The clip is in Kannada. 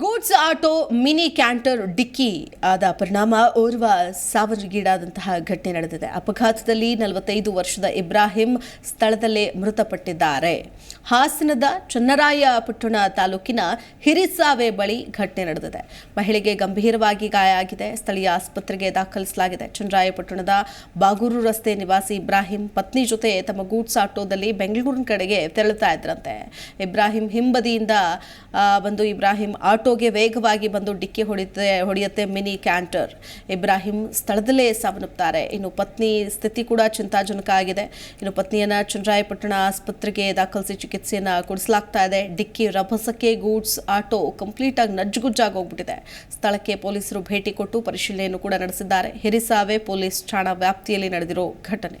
ಗೂಡ್ಸ್ ಆಟೋ ಮಿನಿ ಕ್ಯಾಂಟರ್ ಡಿಕ್ಕಿ ಆದ ಪರಿಣಾಮ ಓರ್ವ ಸಾವಿಗೀಡಾದಂತಹ ಘಟನೆ ನಡೆದಿದೆ. ಅಪಘಾತದಲ್ಲಿ ನಲವತ್ತೈದು ವರ್ಷದ ಇಬ್ರಾಹಿಂ ಸ್ಥಳದಲ್ಲೇ ಮೃತಪಟ್ಟಿದ್ದಾರೆ. ಹಾಸನದ ಚನ್ನರಾಯಪಟ್ಟಣ ತಾಲೂಕಿನ ಹಿರಿಸಾವೆ ಬಳಿ ಘಟನೆ ನಡೆದಿದೆ. ಮಹಿಳೆಗೆ ಗಂಭೀರವಾಗಿ ಗಾಯ ಆಗಿದೆ ಸ್ಥಳೀಯ ಆಸ್ಪತ್ರೆಗೆ ದಾಖಲಿಸಲಾಗಿದೆ. ಚನ್ನರಾಯಪಟ್ಟಣದ ಬಾಗೂರು ರಸ್ತೆ ನಿವಾಸಿ ಇಬ್ರಾಹಿಂ ಪತ್ನಿ ಜೊತೆ ತಮ್ಮ ಗೂಡ್ಸ್ ಆಟೋದಲ್ಲಿ ಬೆಂಗಳೂರಿನ ಕಡೆಗೆ ತೆರಳುತ್ತಾ ಇದ್ರಂತೆ. ಇಬ್ರಾಹಿಂ ಹಿಂಬದಿಯಿಂದ ಬಂದು ಇಬ್ರಾಹಿಂ ಆಟೋಗೆ ವೇಗವಾಗಿ ಬಂದು ಡಿಕ್ಕಿ ಹೊಡೆಯುತ್ತೆ ಹೊಡೆಯುತ್ತೆ ಮಿನಿ ಕ್ಯಾಂಟರ್. ಇಬ್ರಾಹಿಂ ಸ್ಥಳದಲ್ಲೇ ಸಾವನ್ನಪ್ಪುತ್ತಾರೆ ಇನ್ನು ಪತ್ನಿ ಸ್ಥಿತಿ ಕೂಡ ಚಿಂತಾಜನಕ ಆಗಿದೆ. ಇನ್ನು ಪತ್ನಿಯನ್ನು ಚನ್ನರಾಯಪಟ್ಟಣ ಆಸ್ಪತ್ರೆಗೆ ದಾಖಲಿಸಿ ಚಿಕಿತ್ಸೆಯನ್ನು ಕೊಡಿಸಲಾಗ್ತಾ ಇದೆ. ಡಿಕ್ಕಿ ರಭಸಕ್ಕೆ ಗೂಡ್ಸ್ ಆಟೋ ಕಂಪ್ಲೀಟಾಗಿ ನಜ್ಜುಗುಜ್ಜಾಗಿ ಹೋಗ್ಬಿಟ್ಟಿದೆ ಸ್ಥಳಕ್ಕೆ ಪೊಲೀಸರು ಭೇಟಿ ಕೊಟ್ಟು ಪರಿಶೀಲನೆಯನ್ನು ಕೂಡ ನಡೆಸಿದ್ದಾರೆ. ಹಿರಿಸಾವೆ ಪೊಲೀಸ್ ಠಾಣಾ ವ್ಯಾಪ್ತಿಯಲ್ಲಿ ನಡೆದಿರೋ ಘಟನೆ.